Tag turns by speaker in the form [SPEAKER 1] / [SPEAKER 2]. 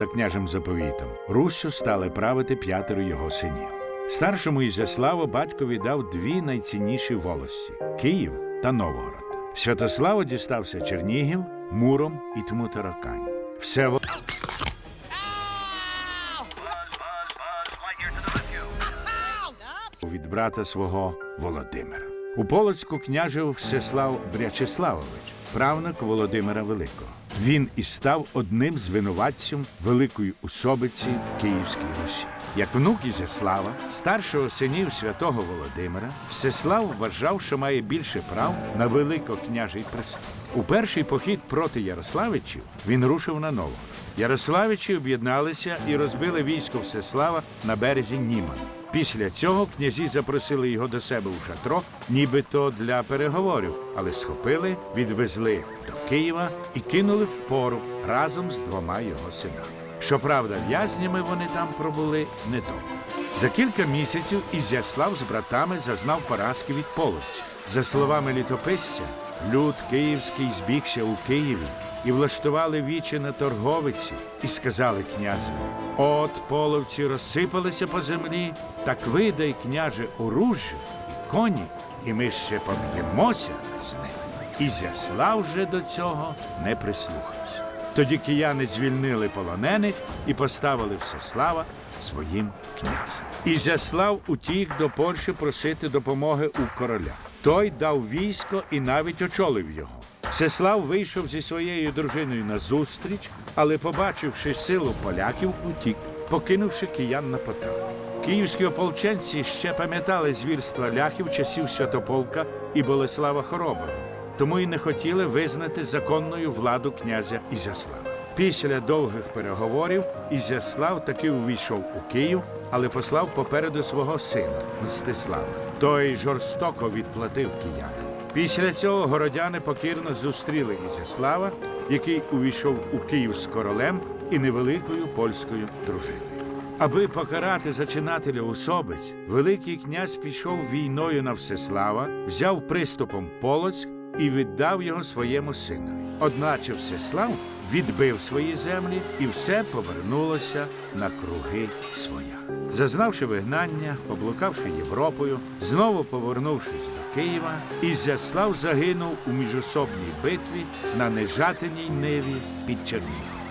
[SPEAKER 1] за княжим заповітом. Руссю стали правити п'ятеро його синів. Старшому Ізяславу батько віддав дві найцінніші волості Київ та Новгород. Святославу дістався Чернігів, Муром і Тмутаракань. Все во- від брата свого Володимира. У Полоцьку княжив Всеслав Брячеславович, правнук Володимира Великого. Він і став одним з винуватців великої особиці в Київській Русі. Як внук Ізяслава, старшого синів святого Володимира, Всеслав вважав, що має більше прав на великокняжий престол. У перший похід проти Ярославичів він рушив на Новгород. Ярославичі об'єдналися і розбили військо Всеслава на березі Німана. Після цього князі запросили його до себе у шатро, нібито для переговорів, але схопили, відвезли до Києва і кинули в пору разом з двома його синами. Щоправда, в'язнями вони там пробули недовго. За кілька місяців Ізяслав з братами зазнав поразки від половців. За словами літописця, люд київський збігся у Києві і влаштували вічі на торговиці, і сказали князеві: От половці розсипалися по землі, так видай, княже, оружжя і коні, і ми ще поб'ємося з ними. Ізяслав же до цього не прислухався. Тоді кияни звільнили полонених і поставили Всеслава своїм князем. Ізяслав утік до Польщі просити допомоги у короля. Той дав військо і навіть очолив його. Всеслав вийшов зі своєю дружиною на зустріч, але, побачивши силу поляків, утік, покинувши киян на поталу. Київські ополченці ще пам'ятали звірства ляхів часів Святополка і Болеслава Хороброго, тому й не хотіли визнати законною владу князя Ізяслава. Після довгих переговорів Ізяслав таки увійшов у Київ, але послав попереду свого сина Мстислава. Той жорстоко відплатив киянам. Після цього городяни покірно зустріли Ізяслава, який увійшов у Київ з королем і невеликою польською дружиною. Аби покарати зачинателя особиць, Великий князь пішов війною на Всеслава, взяв приступом Полоцьк і віддав його своєму синові. Одначе Всеслав відбив свої землі, і все повернулося на круги своя. Зазнавши вигнання, облукавши Європою, знову повернувшись до Києва, Ізяслав загинув у міжособній битві на нежатиній ниві під Чернігом.